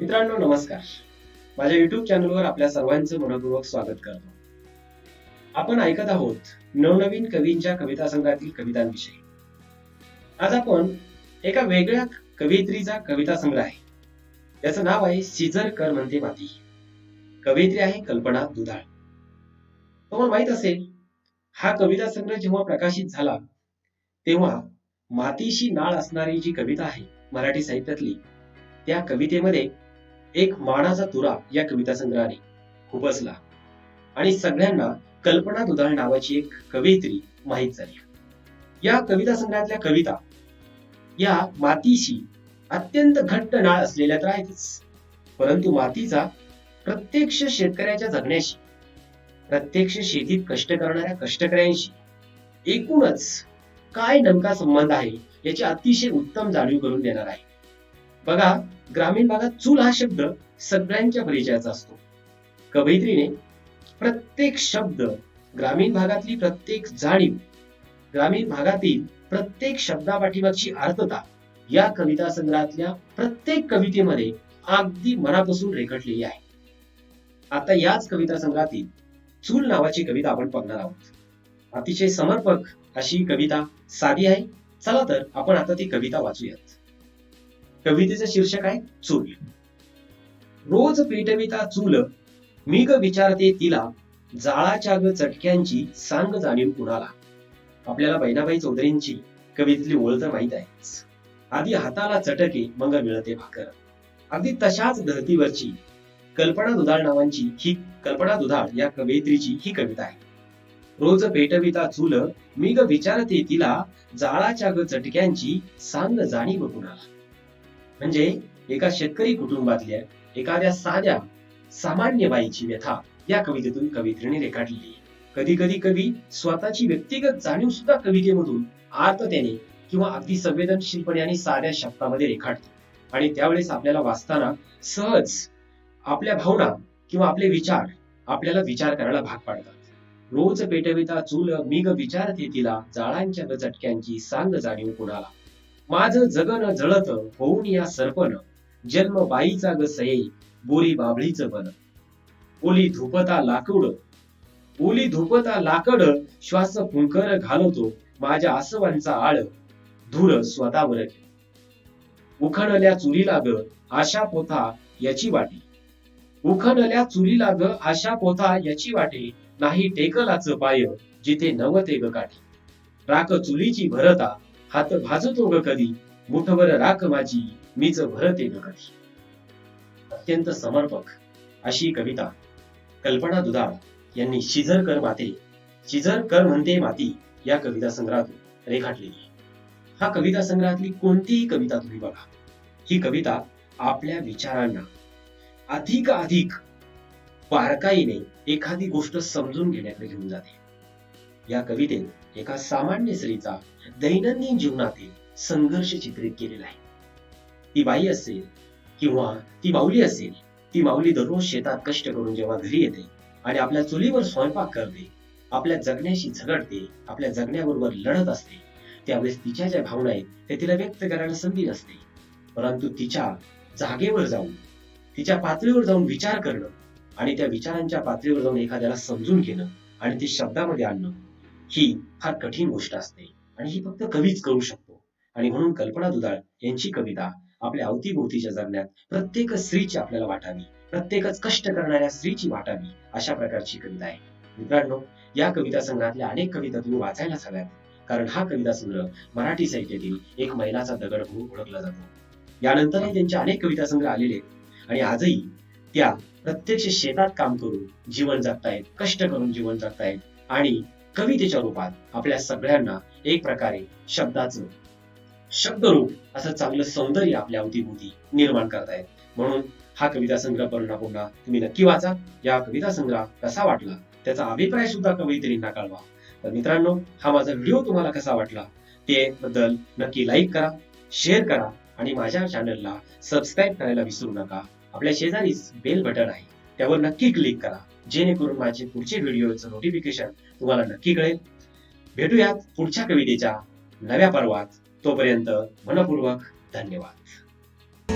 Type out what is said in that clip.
मित्रांनो नमस्कार. माझ्या युट्यूब चॅनलवर आपल्या सर्वांचं मनपूर्वक स्वागत करतो. आपण ऐकत आहोत नवनवीन कवींच्या कविता संघातील कवितांविषयी. आज आपण एका वेगळ्या कवयित्रीचा कविता संग्रह आहे. याचं नाव आहे सीझर कर म्हणते माती. कवयित्री आहे कल्पना दुधाळ. तुम्हाला माहीत असेल हा कविता संग्रह जेव्हा प्रकाशित झाला तेव्हा मातीशी नाळ असणारी जी कविता आहे मराठी साहित्यातली त्या कवितेमध्ये एक मानाचा तुरा या कविता संग्रहाने खुपसला. आणि सगळ्यांना कल्पना दुधाळ नावाची एक कवयित्री माहीत झाली. या कविता संग्रहातल्या कविता या मातीशी अत्यंत घट्ट नाळ असलेल्या तर आहेतच. परंतु मातीचा प्रत्यक्ष शेतकऱ्याच्या जगण्याशी प्रत्यक्ष शेतीत कष्ट करणाऱ्या कष्टकऱ्यांशी एकूणच काय नेमका संबंध आहे याची अतिशय उत्तम जाणीव करून देणार आहे. बघा ग्रामीण भागात चूल हा शब्द सगळ्यांच्या परिचयाचा असतो. कवयित्रीने प्रत्येक शब्द ग्रामीण भागातली प्रत्येक जाणीव ग्रामीण भागातील प्रत्येक शब्दापाठीमागची अर्थता या कविता संग्रहातल्या प्रत्येक कवितेमध्ये अगदी मनापासून रेखटलेली आहे. आता याच कविता संग्रहातील चूल नावाची कविता आपण बघणार आहोत. अतिशय समर्पक अशी कविता साधी आहे. चला तर आपण आता ती कविता वाचूयात. कवितेचं शीर्षक आहे चूल. रोज पेटविता चूल मी ग विचारते तिला जाळाच्या ग चटक्यांची सांग जाणीव कुणाला? आपल्याला बहिणाबाई चौधरींची कवितेतली ओळ तर माहीत आहे आधी हाताला चटके मग मिळते भाकर. अगदी तशाच धर्तीवरची कल्पना दुधाळ नावांची ही कल्पना दुधाळ या कवयित्रीची ही कविता आहे. रोज पेटविता चूल मी ग विचारते तिला जाळाच्या ग चटक्यांची सांग जाणीव कुणाला? म्हणजे एका शेतकरी कुटुंबातल्या एखाद्या साध्या सामान्य बाईची व्यथा या कवितेतून कवित्रीने रेखाटली. कधी कधी कवी स्वतःची व्यक्तिगत जाणीव सुद्धा कवितेमधून आर्ततेने किंवा अगदी संवेदनशीलपणे आणि साध्या शब्दामध्ये रेखाटतो. आणि त्यावेळेस आपल्याला वाचताना सहज आपल्या भावना किंवा आपले विचार आपल्याला विचार करायला भाग पाडतात. रोज पेटविता चूल मिग ग विचारते तिला जाळांच्या ग चटक्यांची सांग जाणीव कुणाला? माझ जगन जळत होऊन या सर्पण जन्म बाईचा ग सये बोरी बाबळीच बन. ओली धुपता लाकूड. ओली धुपता लाकड श्वास फुंकर घालवतो माझ्या आसवांचा आळ. धूर स्वतःवर घे उखणल्या चुरीला ग आशा पोथा याची वाटी. उखणल्या चुरीला ग आशा पोथा याची वाटे. नाही टेकलाच पाय जिथे नवते ग काठी. राख चुलीची भरता हात भाजतो ग कधी. मुठभर राख माझी मीच भरते ग कधी. अत्यंत समर्पक अशी कविता. कल्पना दुधाळ यांनी शिजर कर माते शिजर कर म्हणते माती या कविता संग्रहातून रेखाटलेली. हा कविता संग्रहातली कोणतीही कविता तुम्ही बघा. ही कविता आपल्या विचारांना अधिक अधिक बारकाईने एखादी गोष्ट समजून घेण्याकडे घेऊन जाते. या कवितेत एका सामान्य स्त्रीचा दैनंदिन जीवनातील संघर्ष चित्रित केलेला आहे. ती बाई असेल किंवा ती माऊली असेल ती माऊली दररोज शेतात कष्ट करून जेव्हा घरी येते आणि आपल्या चुलीवर स्वयंपाक करते आपल्या जगण्याशी झगडते आपल्या जगण्याबरोबर लढत असते त्यावेळेस तिच्या ज्या भावना आहेत ते तिला व्यक्त करायला संधी नसते. परंतु तिच्या जागेवर जाऊन तिच्या पातळीवर जाऊन विचार करणं आणि त्या विचारांच्या पातळीवर जाऊन एखाद्याला समजून घेणं आणि ते शब्दामध्ये आणणं ही फार कठीण गोष्ट असते. आणि ही फक्त कवीच करू शकतो. आणि म्हणून कल्पना दुधाळ यांची कविता आपल्या अवतीभोवतीच्या जगण्यात प्रत्येक स्त्रीची आपल्याला वाटावी. प्रत्येकच कष्ट करणाऱ्या स्त्रीची वाटावी अशा प्रकारची कविता आहे. मित्रांनो या कविता संग्रहातल्या अनेक कविता तुम्ही वाचायलाच हव्यात. कारण हा कविता संग्रह मराठी साहित्यातील एक मैलाचा दगड म्हणून ओळखला जातो. यानंतरही त्यांचे अनेक कविता संग्रह आलेले आहेत. आणि आजही त्या प्रत्यक्ष शेतात काम करून जीवन जगतायत कष्ट करून जीवन जगतायत आणि कवितेच्या रूपात आपल्या सगळ्यांना एक प्रकारे शब्दाचं शब्दरूप असं चांगलं सौंदर्य आपल्या अवतीभोवती निर्माण करतायत म्हणून हा कविता संग्रह पुन्हा पुन्हा. तुम्ही नक्की वाचा. या कविता संग्रह कसा वाटला त्याचा अभिप्राय सुद्धा कवयित्रींना कळवा तर मित्रांनो हा माझा व्हिडिओ तुम्हाला कसा वाटला ते बद्दल नक्की लाईक करा शेअर करा आणि माझ्या चॅनलला सबस्क्राईब करायला विसरू नका. आपल्या शेजारीच बेल बटन आहे. त्यावर नक्की क्लिक करा. जेणेकरून माझे पुढचे व्हिडिओचं नोटिफिकेशन तुम्हाला नक्की कळेल. भेटूयात पुढच्या कवितेच्या नव्या पर्वात. तोपर्यंत मनपूर्वक धन्यवाद.